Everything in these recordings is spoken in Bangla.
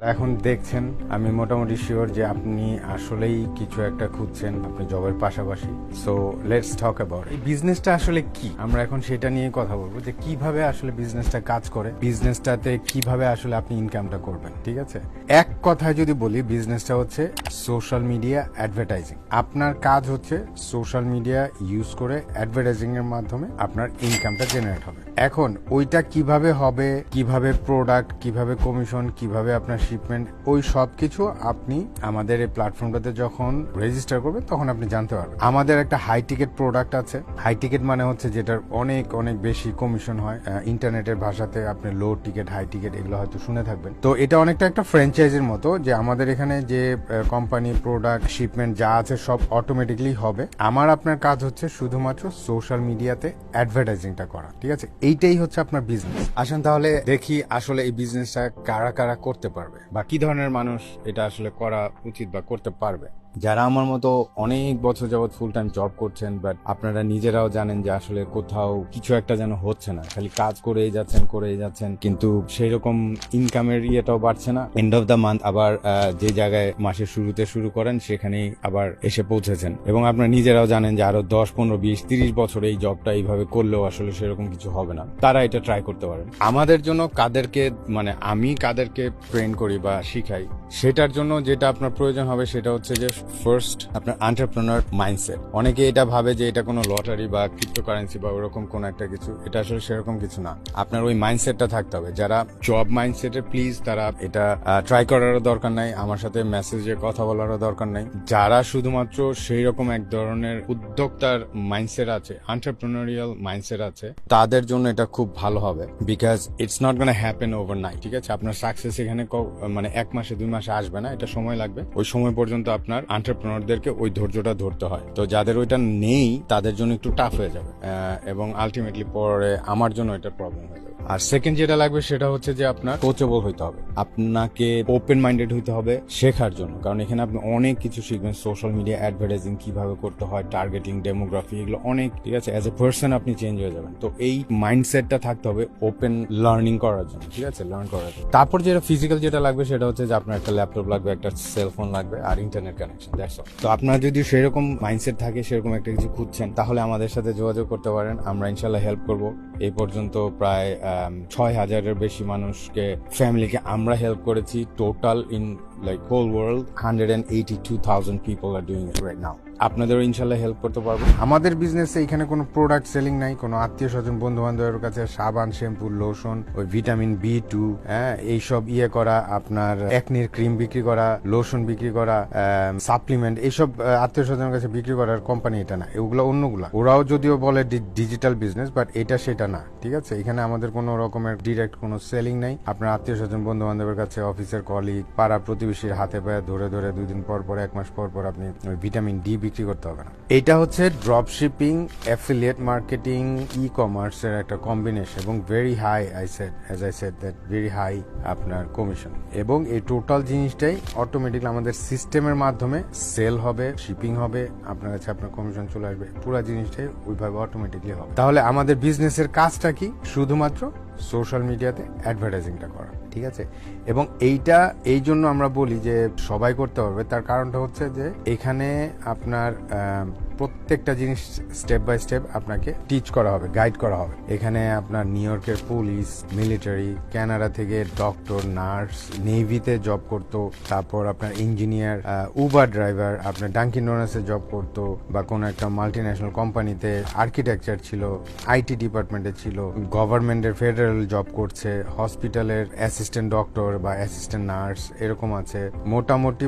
এখন দেখছেন, আমি মোটামুটি শিওর যে আপনি আসলেই কিছু একটা খুঁজছেন আপনি জবের পাশাপাশি। সো লেটস টক অ্যাবাউট এই বিজনেসটা আসলে কি? আমরা এখন সেটা নিয়ে কথা বলব যে কীভাবে আসলে বিজনেসটা কাজ করে বিজনেসটাতে কীভাবে আসলে আপনি ইনকামটা করবেন, ঠিক আছে? এক কথায় যদি বলি বিজনেসটা হচ্ছে সোশ্যাল মিডিয়া অ্যাডভার্টাইজিং আপনার কাজ হচ্ছে সোশ্যাল মিডিয়া ইউজ করে অ্যাডভার্টাইজিং এর মাধ্যমে আপনার ইনকামটা জেনারেট হবে। এখন, ওইটা কীভাবে হবে, কীভাবে প্রোডাক্ট কীভাবে কমিশন কীভাবে আপনার শিপমেন্ট ওই সব কিছু আপনি আমাদের এই প্ল্যাটফর্মটাতে যখন রেজিস্টার করবেন, তখন আপনি জানতে পারবেন। আমাদের একটা হাই টিকেট প্রোডাক্ট আছে। হাই টিকেট মানে হচ্ছে যেটার অনেক অনেক বেশি কমিশন হয়। ইন্টারনেটের ভাষাতে আপনি লো টিকেট হাই টিকেট এগুলো হয়তো শুনে থাকবেন। তো এটা অনেকটা একটা ফ্র্যাঞ্চাইজির মতো যে আমাদের এখানে যে কোম্পানি প্রোডাক্ট শিপমেন্ট যা আছে সব অটোমেটিকলি হবে। আমার আপনার কাজ হচ্ছে শুধুমাত্র সোশ্যাল মিডিয়াতে অ্যাডভার্টাইজিংটা করা, ঠিক আছে? এইটাই হচ্ছে আপনার বিজনেস আসেন তাহলে দেখি আসলে এই বিজনেসটা কারা কারা করতে পারবে। বা কি ধরনের মানুষ এটা আসলে করা উচিত বা করতে পারবে। যারা আমার মতো অনেক বছর যাবৎ ফুল টাইম জব করছেন বাট আপনারা নিজেরাও জানেন যে আসলে কোথাও কিছু একটা যেন হচ্ছে না। খালি কাজ করেই যাচ্ছেন করেই যাচ্ছেন, কিন্তু সেই রকম ইনকামের ইয়েটাও বাড়ছে না। এন্ড অফ দ্য মান্থ আবার যে জায়গায় মাসের শুরুতে শুরু করেন, সেখানেই আবার এসে পৌঁছেছেন। এবং আপনারা নিজেরাও জানেন যে আরও দশ, পনেরো, বিশ, তিরিশ বছর এই জবটা এইভাবে করলেও আসলে সেরকম কিছু হবে না। তারা এটা ট্রাই করতে পারেন। আমাদের জন্য কাদেরকে মানে আমি কাদেরকে ট্রেন করি বা শিখাই সেটার জন্য যেটা আপনার প্রয়োজন হবে সেটা হচ্ছে যে ফার্স্ট আপনার এন্টারপ্রেনার মাইন্ডসেট অনেকে এটা ভাবে যে এটা কোনো লটারি বা ক্রিপ্টোকারেন্সি বা ওরকম কোন একটা কিছু। এটা আসলে সেরকম কিছু না। আপনার ওই মাইন্ডসেটটা থাকতে হবে। যারা জব মাইন্ডসেটে প্লিজ তারা এটা ট্রাই করারও দরকার নাই। আমার সাথে মেসেজে কথা বলারও দরকার নাই। যারা শুধুমাত্র সেই রকম এক ধরনের উদ্যোক্তার মাইন্ডসেট আছে এন্টারপ্রেনারিয়াল মাইন্ডসেট আছে, তাদের জন্য এটা খুব ভালো হবে। Because it's not gonna happen overnight ঠিক আছে? আপনার সাকসেস এখানে মানে এক মাসে, দুই মাসে আসবে না, এটা সময় লাগবে। ওই সময় পর্যন্ত আপনার এন্টারপ্রেনারদেরকে ওই ধৈর্যটা ধরতে হয়। তো যাদের ওইটা নেই, তাদের জন্য একটু টাফ হয়ে যাবে। এবং আলটিমেটলি পরে আমার জন্য এটা প্রবলেম হয়ে যাবে। আর সেকেন্ড যেটা লাগবে সেটা হচ্ছে যে আপনার কোচেবল হইতে হবে। আপনাকে ওপেন মাইন্ডেড হইতে হবে শেখার জন্য। কারণ এখানে আপনি অনেক কিছু শিখবেন সোশ্যাল মিডিয়া অ্যাডভার্টাইজিং কীভাবে করতে হয় টার্গেটিং ডেমোগ্রাফি এগুলো অনেক, ঠিক আছে? অ্যাজ এ পার্সন আপনি চেঞ্জ হয়ে যাবেন। তো এই মাইন্ডসেটটা থাকতে হবে ওপেন লার্নিং করার জন্য, ঠিক আছে? লার্ন করার জন্য। তারপর যেটা ফিজিক্যাল যেটা লাগবে সেটা হচ্ছে যে আপনার একটা ল্যাপটপ লাগবে, একটা সেল ফোন লাগবে আর ইন্টারনেট কানেকশন অল তো আপনার যদি সেরকম মাইন্ডসেট থাকে, সেরকম একটা কিছু খুঁজছেন, তাহলে আমাদের সাথে যোগাযোগ করতে পারেন। আমরা ইনশাল্লাহ হেল্প করব। এই পর্যন্ত প্রায় ছয় হাজারের বেশি মানুষকে ফ্যামিলিকে আমরা হেল্প করেছি total in like whole world hundred and eighty two thousand people are doing it right now আপনাদেরও ইনশাল্লাহ হেল্প করতে পারব। আমাদের বিজনেসে এখানে কোনো প্রোডাক্ট সেলিং নাই, কোনো আত্মীয় স্বজন বন্ধু বান্ধবের কাছে সাবান শ্যাম্পু লোশন ওই ভিটামিন বি টু হ্যাঁ এইসব ইয়ে করা, আপনার একনির ক্রিম বিক্রি করা লোশন বিক্রি করা সাপ্লিমেন্ট এইসব আত্মীয় স্বজনের কাছে বিক্রি করার কোম্পানি এটা না, এগুলো অন্যগুলা। ওরাও যদিও বলে ডিজিটাল বিজনেস বাট এটা সেটা না, ঠিক আছে? এখানে আমাদের কোনো রকমের ডিরেক্ট কোনো সেলিং নাই। আপনার আত্মীয় স্বজন বন্ধু বান্ধবের কাছে অফিসের কলিগ পাড়া প্রতিবেশীর হাতে পায়ে ধরে ধরে দুদিন পর পর, এক মাস পর পর আপনি ভিটামিন ডি বিক্রি করতে হবে না। এটা হচ্ছে ড্রপ শিপিং অ্যাফিলিয়েট মার্কেটিং ই কমার্সের একটা কম্বিনেশন এবং very high I said as I said that very high আপনার কমিশন এবং এই টোটাল জিনিসটাই অটোমেটিকলি আমাদের সিস্টেমের মাধ্যমে সেল হবে শিপিং হবে, আপনার কাছে আপনার কমিশন চলে আসবে, পুরো জিনিসটাই ওইভাবে অটোমেটিকলি হবে। তাহলে আমাদের বিজনেসের কাজটা কি? শুধুমাত্র সোশ্যাল মিডিয়াতে অ্যাডভার্টাইজিংটা করা, ঠিক আছে? এবং এইটা, এই জন্য আমরা বলি যে সবাই করতে হবে। তার কারণটা হচ্ছে যে এখানে আপনার প্রত্যেকটা জিনিস স্টেপ বাই স্টেপ আপনাকে টিচ করা হবে গাইড করা হবে। এখানে আপনার নিউ ইয়র্কের পুলিশ মিলিটারি কানাডা থেকে ডক্টর নার্স নেভিতে জব করতো, তারপর আপনার ইঞ্জিনিয়ার উবার ড্রাইভার আপনার ডাঙ্কিন ডোনাসে জব করতো, বা কোনো একটা মাল্টি ন্যাশনাল কোম্পানিতে আর্কিটেকচার ছিল আইটি ডিপার্টমেন্টে ছিল গভর্নমেন্টের ফেডারেল জব করছে হসপিটালের অ্যাসিস্ট্যান্ট ডক্টর বা অ্যাসিস্ট্যান্ট নার্স এরকম আছে। মোটামুটি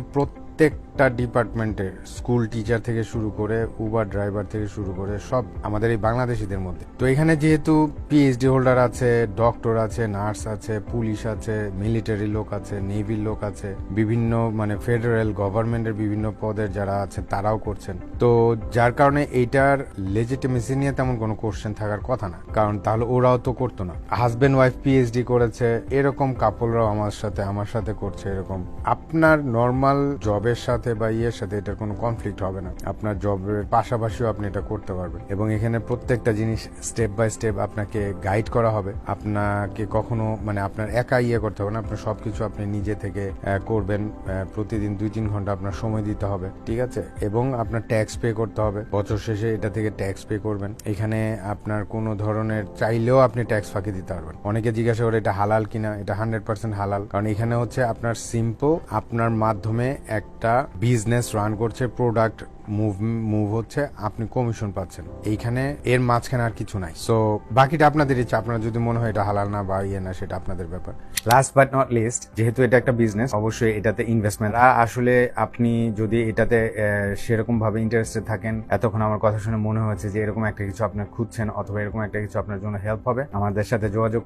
প্রত্যেকটা ডিপার্টমেন্টের স্কুল টিচার থেকে শুরু করে উবার ড্রাইভার থেকে শুরু করে সব আমাদের এই বাংলাদেশিদের মধ্যে। তো এখানে যেহেতু পিএইচডি হোল্ডার আছে ডক্টর আছে নার্স আছে পুলিশ আছে মিলিটারি লোক আছে নেভির লোক আছে, বিভিন্ন মানে ফেডারেল গভর্নমেন্টের বিভিন্ন পদের যারা আছে তারাও করছেন। তো যার কারণে এইটার লেজিটিমেসি নিয়ে তেমন কোনো কোশ্চেন থাকার কথা না। কারণ তাহলে ওরাও তো করতো না। হাজবেন্ড ওয়াইফ পিএইচডি করেছে, এরকম কাপলরাও আমার সাথে আমার সাথে করছে এরকম। আপনার নর্মাল জবে জবের সাথে বা ইয়ের সাথে এটার কোনো কনফ্লিক্ট হবে না। আপনার জবের পাশাপাশিও আপনি এটা করতে পারবেন। এবং এখানে প্রত্যেকটা জিনিস স্টেপ বাই স্টেপ আপনাকে গাইড করা হবে। আপনাকে কখনো মানে আপনার একা ইয়ে করতে হবে না। আপনার সবকিছু আপনি নিজে থেকে করবেন। প্রতিদিন দুই তিন ঘণ্টা আপনার সময় দিতে হবে। ঠিক আছে? এবং আপনার ট্যাক্স পে করতে হবে। বছর শেষে এটা থেকে ট্যাক্স পে করবেন। এখানে আপনার কোনো ধরনের চাইলেও আপনি ট্যাক্স ফাঁকি দিতে পারবেন। অনেকে জিজ্ঞাসা করে, এটা হালাল কিনা? এটা হান্ড্রেড পার্সেন্ট হালাল। কারণ এখানে হচ্ছে আপনার সিম্পল আপনার মাধ্যমে একটা বিজনেস রান করছে প্রোডাক্ট মুভ মুভ হচ্ছে, আপনি কমিশন পাচ্ছেন। এইখানে এর মাঝখানে আর কিছু নাই। সো বাকিটা আপনাদের ইচ্ছা আপনার যদি মনে হয় এটা হালাল না বা ইয়ে না, সেটা আপনাদের ব্যাপার। লাস্ট বাট নট লিস্ট যেহেতু এটা একটা বিজনেস অবশ্যই এটাতে ইনভেস্টমেন্ট আসলে আপনি যদি এটাতে সেরকম ভাবে ইন্টারেস্টেড থাকেন, এতক্ষণ আমার কথা শুনে মনে হয়েছে যে এরকম একটা কিছু আপনার খুঁজছেন অথবা এরকম একটা কিছু আপনার জন্য হেল্প হবে, আমাদের সাথে যোগাযোগ